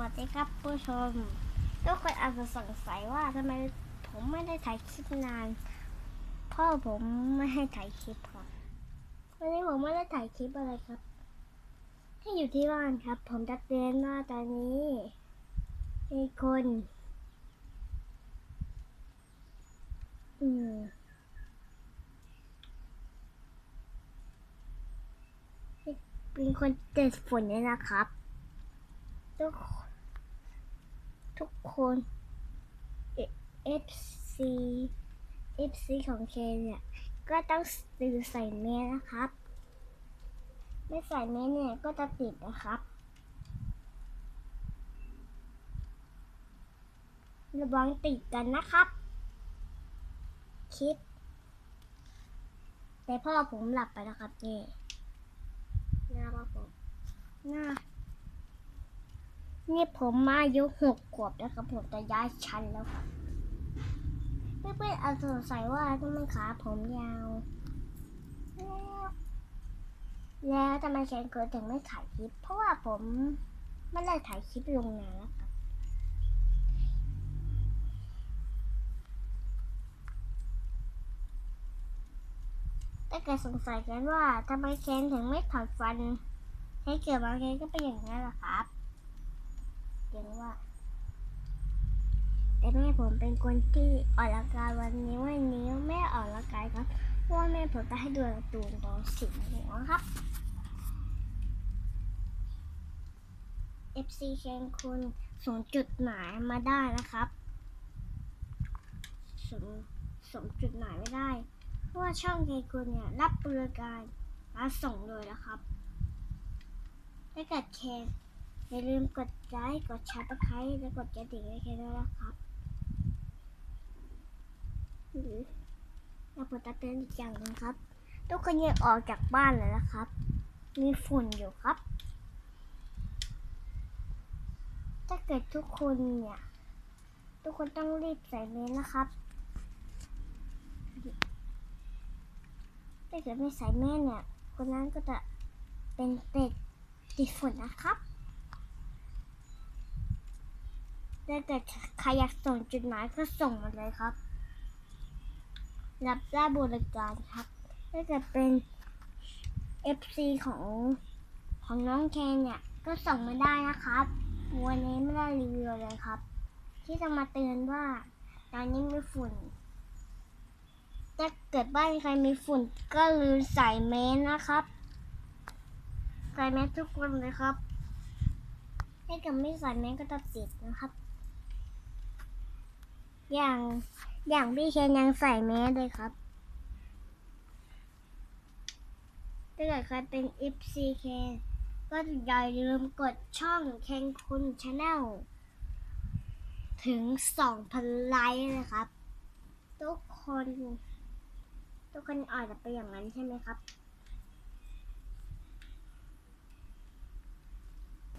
วัสดีครับผู้ชม ทุกคนอาจจะสงสัยว่าทำไมผมไม่ได้ถ่ายคลิปนาน พ่อผมไม่ให้ถ่ายคลิปครับวันนี้ผมไม่ได้ถ่ายคลิปอะไรครับให้อยู่ที่บ้านครับ ผมจะเตือนว่าตอนนี้มีคนอืมเป็นคนเจ็ดฝนเนี่ยนะครับ ทุกคนทุกคนเอฟซีเอฟซีของเคเนี่ย ก็ต้องซื้อใส่เมสนะครับ ไม่ใส่เมสเนี่ยก็จะติดนะครับ ระวังติดกันนะครับ คิด แต่พ่อผมหลับไปแล้วครับนี่หน้าพ่อผมหน้า นี่ผมอายุหกขวบแล้วครับผมจะย้ายชั้นแล้วครับเพื่อนๆอาจจะสงสัยว่าทำไมขาผมยาว แล้วทำไมแคนเกิดถึงไม่ถ่ายคลิป เพราะว่าผมไม่ได้ถ่ายคลิปลงนานแล้วครับถ้าเกิดสงสัยกันว่าทำไมเคนถึงไม่ถอดฟันให้เกิดมาเคนก็เป็นอย่างนั้นแหละครับ เรียกว่า แต่แม่ผมเป็นคนที่ออกกำลังกายวันนี้วันนี้ไม่ออกกำลังกายครับเพราะว่าแม่ผมจะให้ดูการ์ตูนตอนสิบโมงครับ FC เคนคุณส่งจุดหมายมาได้นะครับส่งส่งจุดหมายไม่ได้ เพราะว่าช่องเคนคุณเนี่ยรับบริการมาส่งเลยนะครับถ้าเกิดเคน อย่าลืมกดไลค์กดแชร์ตะไคร้และกดกระดิ่งให้เคนด้วยนะครับหรือเราเปิดตาเตือนอีกอย่างหนึงครับทุกคนยังออกจากบ้านเลยนะครับ มีฝุ่นอยู่ครับ ถ้าเกิดทุกคนเนี่ย ทุกคนต้องรีบใส่เมสนะครับถ้าเกิดไม่ใส่แม่เนี่ย คนนั้นก็จะเป็นเป็ดติดฝุ่นนะครับ ถ้าเกิดใครอยากส่งจดหมายก็ส่งมาเลยครับ รับได้บริการครับ ถ้าเกิดเป็น FC ของของน้องแคนเนี่ย ก็ส่งมาได้นะครับ วันนี้ไม่ได้รีวิวเลยครับ ที่จะมาเตือนว่าตอนนี้มีฝุ่น ถ้าเกิดบ้านใครมีฝุ่นก็ลืมใส่แมสนะครับใส่แมสทุกคนเลยครับถ้าเกิดไม่ใส่แมสก็จะติดนะครับ อย่างอย่างพี่เคนยังใส่แมสเลยครับถ้าเกิดใครเป็น FCK ก็อย่าลืมกดช่องเคนคุณชาแนลถึง 2,000 ไลค์นะครับ ทุกคน ทุกคนอาจจะเป็นอย่างนั้นใช่ไหมครับ